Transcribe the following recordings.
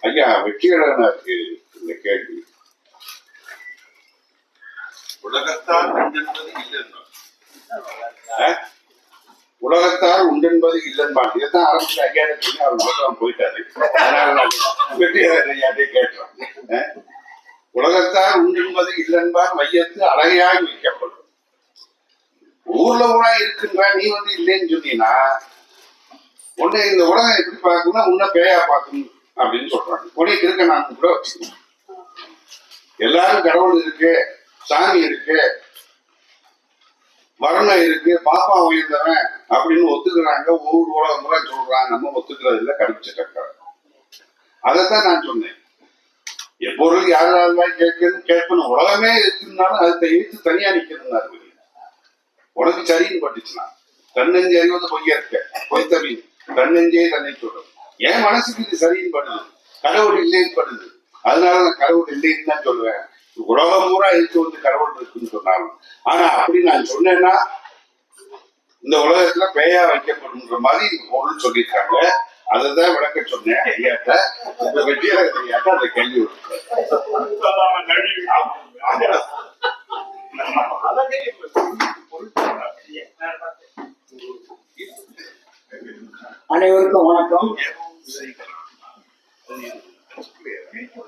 ஐயா வெற்றியழகனாருக்கு இந்த கேள்வி உலகத்தான் என்பது இல்லை அஹ்? உலகத்தார் உண்டென்பது இல்லைன்பான் இதைத்தான் ஆரம்பிச்சு ஐயா சொல்லி அவர் போயிட்டாரு. அதனால வெற்றியழகன் ஐயாட்டே கேட்டேன். அஹ்? உலகத்தார் உண்டென்பது இல்லைன்பான் மையத்து அழகையாய் வைக்கப்படும். ஊர்ல ஊரா இருக்குன்ற நீ வந்து இல்லைன்னு சொன்னீங்கன்னா உன்னை இந்த உலகம் எப்படி பார்க்கணும்னா உன்னை பேயா பார்க்கணும் அப்படின்னு சொல்றாங்க. உடனே இருக்க நான் கூட வச்சுக்கணும் எல்லாரும் கடவுள் இருக்கு சாமி இருக்கு வர்ணம் இருக்கு பாப்பா உயர்ந்தவன் அப்படின்னு ஒத்துக்கிறாங்க. ஊர் உலகம் கூட சொல்றாங்க. நம்ம ஒத்துக்கிறது இல்லை கடிச்சிட்டு அதைத்தான் நான் சொன்னேன். எப்பொருள் யார் யாரெல்லாம் கேட்கணும்? கேட்கணும். உலகமே இருக்குன்னாலும் அதை எழுத்து தனியா நிக்கணும்னாரு உனக்கு சரின்னு பட்டுச்சுன்னா தன்னெஞ்சு அறிவது பொய்யா இருக்க? பொய் தமிழ் தன்னெஞ்சே தன்னை சொல்லும் என் மனசுக்கு இது சரின்னு பண்ணுது கடவுள் இல்லைன்னு பண்ணுது அதனால நான் கடவுள் இல்லைன்னு தான் சொல்லுவேன். உலகம் பூரா இருக்கு வந்து கடவுள் இருக்குன்னு சொன்னாலும். ஆனா அப்படி நான் சொன்னேன்னா இந்த உலகத்துல பேயா வைக்கப்படுன்ற மாதிரி பொருள் சொல்லியிருக்காங்க. அதைதான் விளக்க சொன்னேன். ஐயாட்ட. இந்த வெற்றியாளர் ஐயாட்ட அந்த கேள்வி அனைவருக்கும் வணக்கம்.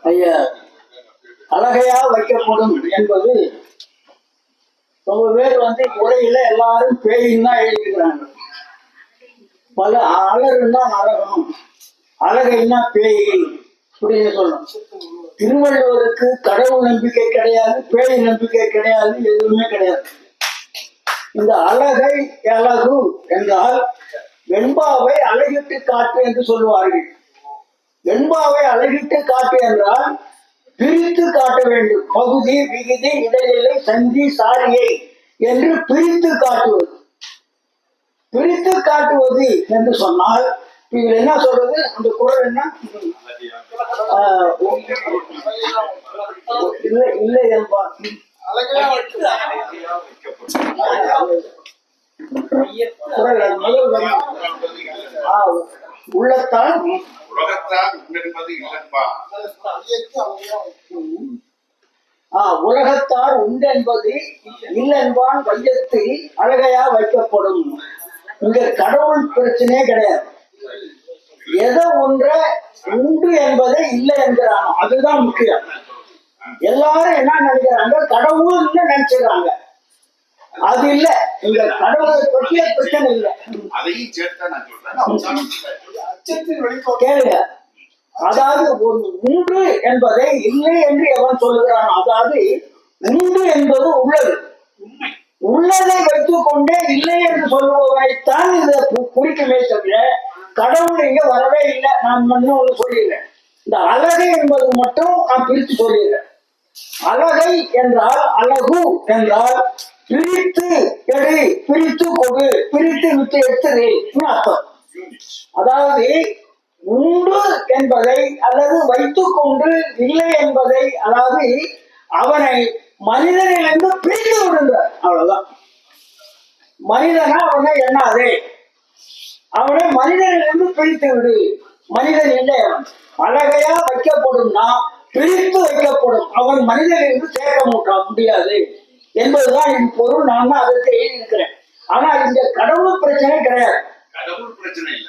ஐயா அழகையா வைக்கப்படும் என்பது ரொம்ப பேர் வந்து உரையில எல்லாரும் பேயின்னு தான் எழுதிக்கிறாங்க பல அழகுன்னா நரகம் அழகைன்னா பேய் அப்படின்னு சொல்லணும். திருவள்ளுவருக்கு கடவுள் நம்பிக்கை கிடையாது பேய் நம்பிக்கை கிடையாது எதுவுமே கிடையாது. இந்த அழகை அழகு என்றால் வெண்பாவை அழகிட்டு காட்டு என்று சொல்லுவார்கள். வெண்பாவை அழகிட்டு காட்டு என்றால் பிரித்து காட்ட வேண்டும். பகுதி விகுதி இடைநிலை சந்தி சாரியை என்று பிரித்து காட்டுவது. பிரித்து காட்டுவது என்று சொன்னால் இதில் என்ன சொல்றது? அந்த குரல் என்ன? ஆஹ், இல்லை இல்லை என்பார். உள்ளத்தால் உலகத்தால் உண்டென்பது இல்லன்பா. உலகத்தார் உண்டென்பது இல்லென்பான் வையத்தில் அழகையா வைக்கப்படும். இங்க கடவுள் பிரச்சனையே கிடையாது. எதை ஒன்ற உண்டு என்பதை இல்லை என்கிறானோ அதுதான் முக்கியம். எல்லாரும் என்ன நினைக்கிறாங்க? கடவுள்னு நினைச்சுக்கிறாங்க. அது இல்ல. இங்க கடவுளை பற்றிய பிரச்சனை இல்லை. அதையும் சேர்த்தா நான் சொல்றேன். அதாவது ஒரு உண்டு என்பதை இல்லை என்று எவன் சொல்லுகிறான் அதாவது உண்டு என்பது உள்ளது. உள்ளதை வைத்துக் கொண்டே இல்லை என்று சொல்லுபவனைத்தான் இதை குறிக்குமே தவிர கடவுள் இங்க வரவே இல்லை. நான் இன்னும் ஒண்ணு சொல்லிடுறேன். இந்த அழகை என்பது மட்டும் நான் பிரித்து சொல்லிடுறேன். அழகை என்றால் அழகு என்றால் பிரித்து எடு பிரித்து கொடு. பிரித்து விட்டு எடுத்து அர்த்தம் அதாவது உண்டு என்பதை அல்லது வைத்துக் கொண்டு இல்லை என்பதை அதாவது அவனை மனிதனிலிருந்து பிரித்து விடுங்க. அவ்வளவுதான். மனிதனா அவனை எண்ணாதே. அவனை மனிதனிலிருந்து பிரித்து விடு. மனிதன் இல்லை அவன். அழகையா வைக்கப்படும்னா பிரித்து வைக்கப்படும். அவன் மனிதனிலிருந்து சேர்க்க முடியாது. என்பதுதான் என் பொருள். நான் தான் அதற்கு எழுதியிருக்கிறேன் ஆனா இந்த கடவுள் பிரச்சனை கிடையாது. கடவுள் பிரச்சனை இல்ல.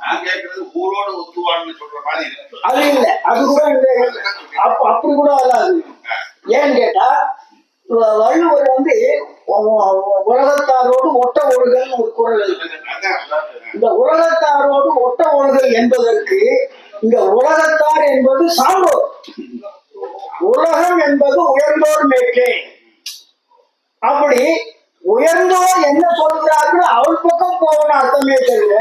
நான் கேட்கறது ஊரோட ஒத்துவான்னு சொல்ற மாதிரி அது இல்ல. அது கூட அப்படி கூட அல்லாது ஏன்னு கேட்டா வள்ளுவர் வந்து உலகத்தாரோடு ஒட்ட ஒழுகல் ஒரு குரல். இந்த உலகத்தாரோடு ஒட்ட ஒழுகல் என்பதற்கு இந்த உலகத்தார் என்பது சான்றோர். உலகம் என்பது உயர்ந்தோர் மேற்கே. அப்படி உயர்ந்தோர் என்ன சொல்கிறார்களோ அவள் பக்கம் போகணும் அர்த்தமே தவிர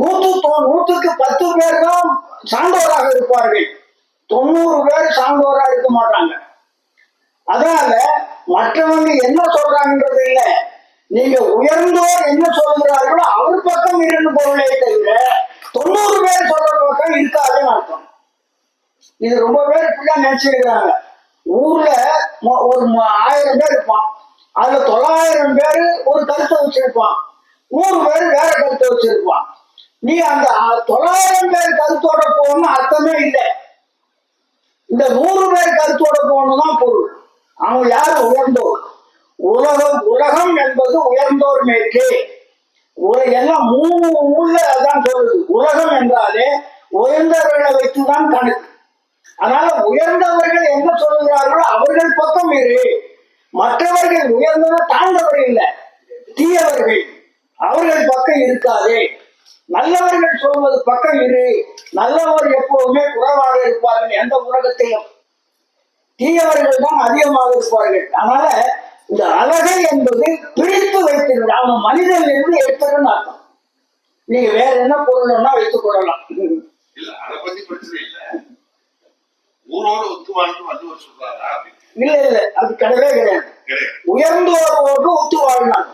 நூத்து தொ- நூத்துக்கு பத்து பேர் தான் சான்றோராக இருப்பார்கள். தொண்ணூறு பேர் சான்றோரா இருக்க மாட்டாங்க. அதனால மற்றவங்க என்ன சொல்றாங்கன்றது இல்ல. நீங்க உயர்ந்தோர் என்ன சொல்கிறார்களோ அவர் பக்கம் இருந்து பொருளே தவிர தொண்ணூறு பேர் சொல்ற பக்கம் இருக்காதுன்னு அர்த்தம். இது ரொம்ப பேர் இப்படிதான் நினைச்சிருக்கிறாங்க. ஊர்ல ஒரு ஆயிரம் பேர் இருப்பான். அதுல தொள்ளாயிரம் பேர் ஒரு கருத்தை வச்சிருப்பான். நூறு பேர் வேற கருத்தை வச்சிருப்பான். நீ அந்த தொள்ளாயிரம் பேர் கருத்தோட போகணும் அர்த்தமே இல்லை. இந்த நூறு பேர் கருத்தோட போகணும் தான் பொருள். அவங்க யார்? உயர்ந்தோர். உலகம் உலகம் என்பது உயர்ந்தோர் மேற்கே. எல்லாம் மூணு ஊர்ல அதான் சொல்லுது. உலகம் என்றாலே உயர்ந்தவர்களை வைத்துதான் கணக்கு. அதனால உயர்ந்தவர்கள் என்ன சொல்லுகிறார்களோ அவர்கள் பக்கம் இரு. மற்றவர்கள் உயர்ந்தவர் தாழ்ந்தவர்கள் இல்லை தீயவர்கள். அவர்கள் பக்கம் இருக்காதே. நல்லவர்கள் சொல்வது பக்கம் இரு. நல்லவர் எப்போதுமே குறைவாக இருப்பார்கள் எந்த உலகத்திலும். தீயவர்கள் தான் அதிகமாக இருப்பார்கள். அதனால இந்த அழகை என்பது பிரித்து வைத்திருக்க அவன் மனிதன் இருந்து எடுத்துருன்னு அர்த்தம். நீங்க வேற என்ன பொருள்னா வைத்துக் கொள்ளலாம். இல்ல பத்தி பிரச்சனை இல்ல. ஊரோட ஒத்து வாழ்ந்து வள்ளுவர் சொல்றாரா அப்படின்னு இல்ல இல்ல அது கிடையவே கிடையாது. உயர்ந்தோரோடு ஒத்து வாழலாம்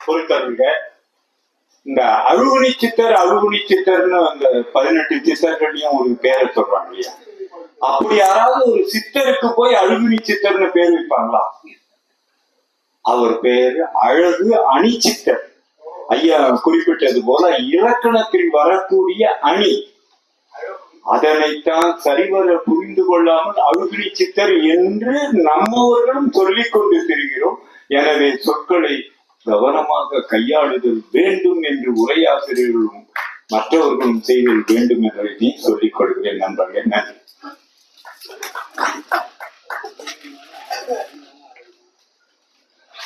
பொறுத்தருங்க இந்த அழுகுனி சித்தர் அழுகுனி சித்தர்னு அந்த பதினெட்டு சித்தர்களையும் ஒரு பேரை சொல்றாங்க இல்லையா? அப்படி யாராவது ஒரு சித்தருக்கு போய் அழுகுனி சித்தர்னு பேர் வைப்பாங்களா? அவர் பேரு அழகு அணி சித்தர் ஐயா குறிப்பிட்டது போல இலக்கணத்தில் வரக்கூடிய அணி. அதனைத்தான் சரிவர புரிந்து கொள்ளாமல் அழுகிரி சித்தர் என்று நம்மவர்களும் சொல்லிக் கொண்டு திரிகிறோம் எனவே சொற்களை கவனமாக கையாளுதல் வேண்டும் என்று உரையாசிரியர்களும் மற்றவர்களும் செய்தல் வேண்டும் என்பதை சொல்லிக் கொள்கிறேன் நண்பர்களே. நன்றி.